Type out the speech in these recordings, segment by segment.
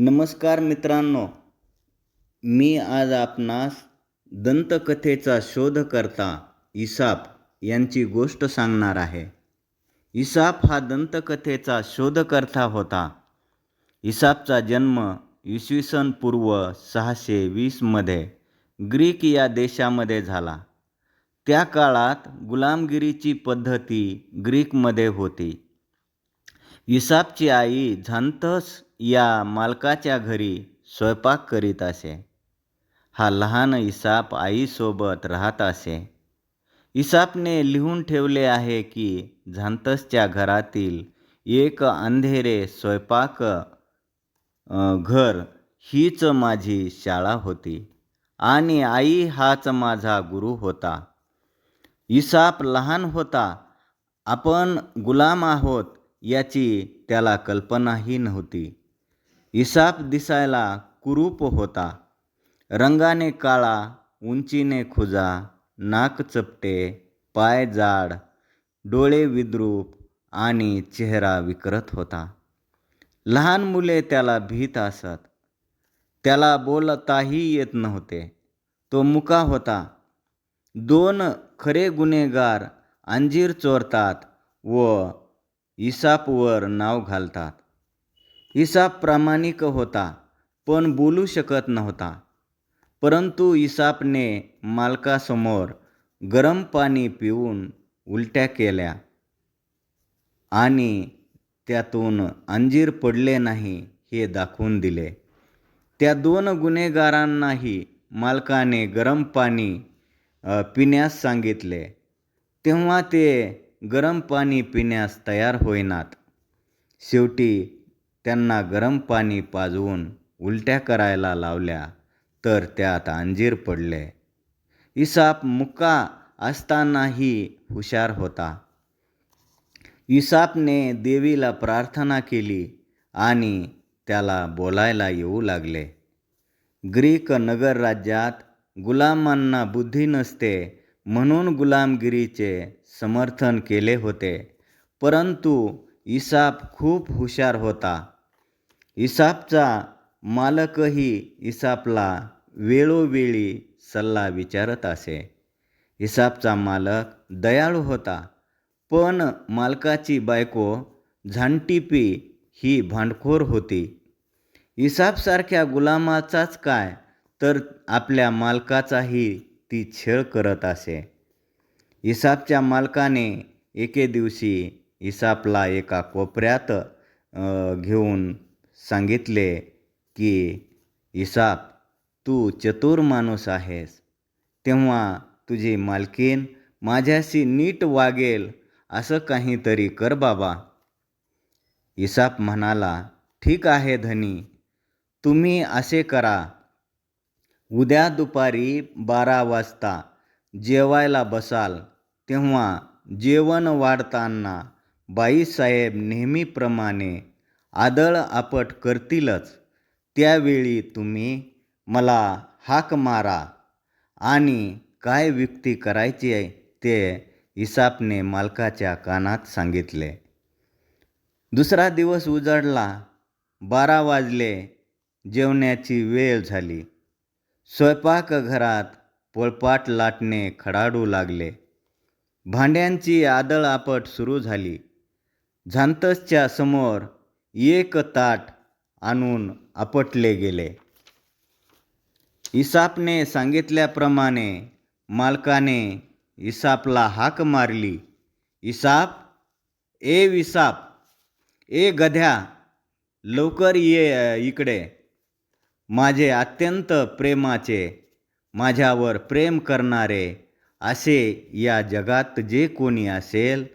नमस्कार मित्रांनो मी आज आपणास दंतकथेचा शोधकर्ता इसाप यांची गोष्ट सांगणार आहे. इसाप हा दंतकथेचा शोधकर्ता होता. इसापचा जन्म इसवी सन पूर्व सहाशे वीसमध्ये ग्रीक या देशामध्ये झाला. त्या काळात गुलामगिरीची पद्धती ग्रीकमध्ये होती. इसापची आई झांतस या मालकाच्या घरी स्वयंपाक करीत असे. हा लहान इसाप आईसोबत राहत असे. इसापने लिहून ठेवले आहे की झांतसच्या घरातील एक अंधेरे स्वयंपाक घर हीच माझी शाळा होती आणि आई हाच माझा गुरु होता. इसाप लहान होता. आपण गुलाम आहोत. याची त्याला कल्पनाही नव्हती. इसाप दिसायला कुरूप होता. रंगाने काळा उंचीने खुजा नाक चपटे पाय जाड डोळे विद्रूप आणि चेहरा विकृत होता. लहान मुले त्याला भीत असत. त्याला बोलताही येत नव्हते. तो मुका होता. दोन खरे गुन्हेगार अंजीर चोरतात व इसापवर नाव घालतात. इसाप प्रामाणिक होता पण बोलू शकत नव्हता. परंतु इसापने मालकासमोर गरम पाणी पिऊन उलट्या केल्या. आणि त्यातून अंजीर पडले नाही हे दाखवून दिले. त्या दोन गुन्हेगारांनाही मालकाने गरम पाणी पिण्यास सांगितले. तेव्हा ते गरम पाणी पिण्यास तयार होईनात. शेवटी त्यांना गरम पाणी पाजवून उलट्या करायला लावल्या तर त्यात अंजीर पडले. इसाप मुक्का असतानाही हुशार होता. इसापने देवीला प्रार्थना केली आणि त्याला बोलायला येऊ लागले. ग्रीक नगर राज्यात गुलामांना बुद्धी नसते म्हणून गुलामगिरीचे समर्थन केले होते. परंतु इसाप खूप हुशार होता. इसापचा मालकही इसापला वेळोवेळी सल्ला विचारत असे. इसापचा मालक दयाळू होता. पण मालकाची बायको झांटीपी ही भांडखोर होती. इसापसारख्या गुलामाचाच काय? तर आपल्या मालकाचाही ती छळ करत असे. इसापच्या मालकाने एके दिवशी इसापला एका कोपऱ्यात घेऊन सांगितले की इसाप तू चतुर माणूस आहेस. तेव्हा तुझी मालकीन माझ्याशी नीट वागेल असं काहीतरी कर बाबा. इसाप म्हणाला ठीक आहे धनी तुम्ही असे करा. उद्या दुपारी बारा वाजता जेवायला बसाल तेव्हा जेवण वाढताना बाईसाहेब नेहमीप्रमाणे आदळ आपट करतीलच. त्यावेळी तुम्ही मला हाक मारा आणि काय युक्ती करायची आहे ते इसापने मालकाच्या कानात सांगितले. दुसरा दिवस उजाडला. बारा वाजले. जेवण्याची वेळ झाली. स्वयंपाकघरात पोळपाट लाटणे खडाडू लागले. भांड्यांची आदळ आपट सुरू झाली. झांतसच्या समोर एक ताट आणून आपटले गेले. इसापने सांगितल्याप्रमाणे मालकाने इसापला हाक मारली. इसाप ए विसाप ए गध्या लवकर ये इकडे. माझे अत्यंत प्रेमाचे माझ्यावर प्रेम करणारे असे या जगात जे कोणी असेल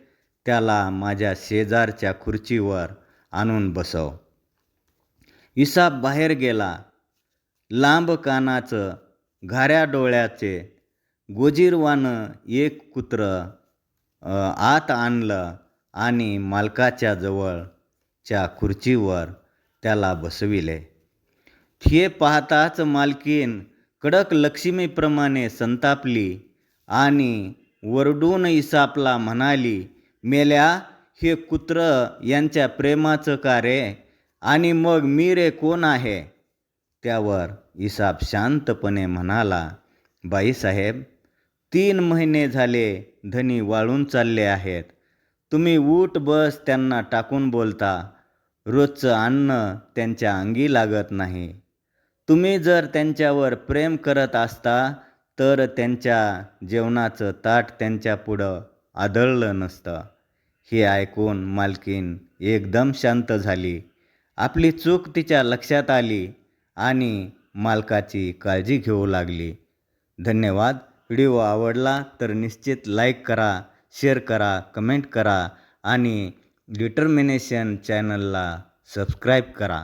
त्याला माझ्या शेजारच्या खुर्चीवर आणून बसव. इसाब बाहेर गेला. लांब कानाचं घाऱ्या डोळ्याचे गोजीरवानं एक कुत्र आत आणलं आणि मालकाच्या जवळच्या खुर्चीवर त्याला बसविले. हे पाहताच मालकीन कडक लक्ष्मीप्रमाणे संतापली आणि वरडून इसापला म्हणाली मेल्या हे कुत्र यांच्या प्रेमाचं का रे आणि मग मी रे कोण आहे? त्यावर इसाप शांतपणे म्हणाला बाईसाहेब तीन महिने झाले धनी वाळून चालले आहेत. तुम्ही ऊट बस त्यांना टाकून बोलता. रोजचं अन्न त्यांच्या अंगी लागत नाही. तुम्ही जर त्यांच्यावर प्रेम करत असता तर त्यांच्या जेवणाचं ताट त्यांच्यापुढं आदळलं नसतं. हे ऐकून मालकीन एकदम शांत झाली. आपली चूक तिच्या लक्षात आली आणि मालकाची काळजी घेऊ लागली. धन्यवाद. व्हिडिओ आवडला तर निश्चित लाईक करा शेअर करा कमेंट करा आणि डिटर्मिनेशन चॅनलला सबस्क्राईब करा.